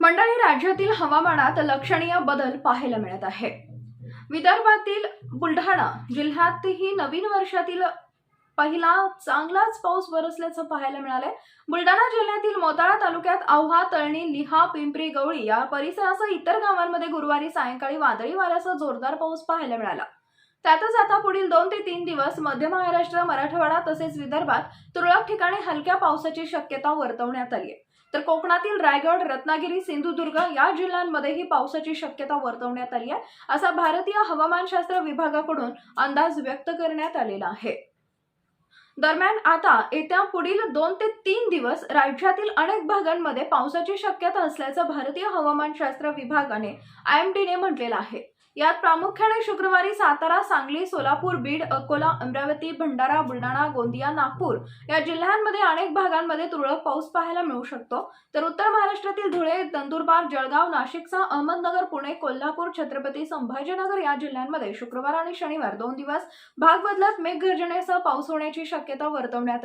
मंडळी राज्यातील हवामानात लक्षणीय बदल पाहायला मिळत आहे विदर्भातील बुलढाणा जिल्ह्यातही नवीन वर्षातील पहिला चांगलाच पाऊस बरसल्याचं पाहायला मिळालंय. बुलढाणा जिल्ह्यातील मोताळा तालुक्यात औहा तळणी लिहा पिंपरी गवळी या परिसरासह इतर गावांमध्ये गुरुवारी सायंकाळी वादळी वाऱ्यासह जोरदार पाऊस पाहायला मिळाला. त्यातच आता पुढील दोन ते तीन दिवस मध्य महाराष्ट्र मराठवाडा तसेच विदर्भात तुरळक ठिकाणी हलक्या पावसाची शक्यता वर्तवण्यात आली आहे. तर कोकणातील रायगड रत्नागिरी सिंधुदुर्ग या जिल्ह्यांमध्येही पावसाची शक्यता वर्तवण्यात आली आहे असा भारतीय हवामानशास्त्र विभागाकडून अंदाज व्यक्त करण्यात आलेला आहे. दरम्यान आता येत्या पुढील दोन ते तीन दिवस राज्यातील अनेक भागांमध्ये पावसाची शक्यता असल्याचं भारतीय हवामानशास्त्र विभागाने आय एम डीने म्हटलेलं आहे. यात प्रामुख्याने शुक्रवारी सातारा सांगली सोलापूर बीड अकोला अमरावती भंडारा बुलढाणा गोंदिया नागपूर या जिल्ह्यांमध्ये अनेक भागांमध्ये तुरळक पाऊस पाहायला मिळू शकतो. तर उत्तर महाराष्ट्रातील धुळे नंदुरबार जळगाव नाशिकसह अहमदनगर पुणे कोल्हापूर छत्रपती संभाजीनगर या जिल्ह्यांमध्ये शुक्रवार आणि शनिवार दोन दिवस भाग बदलत मेघगर्जनेसह पाऊस होण्याची शक्यता वर्तवण्यात आली.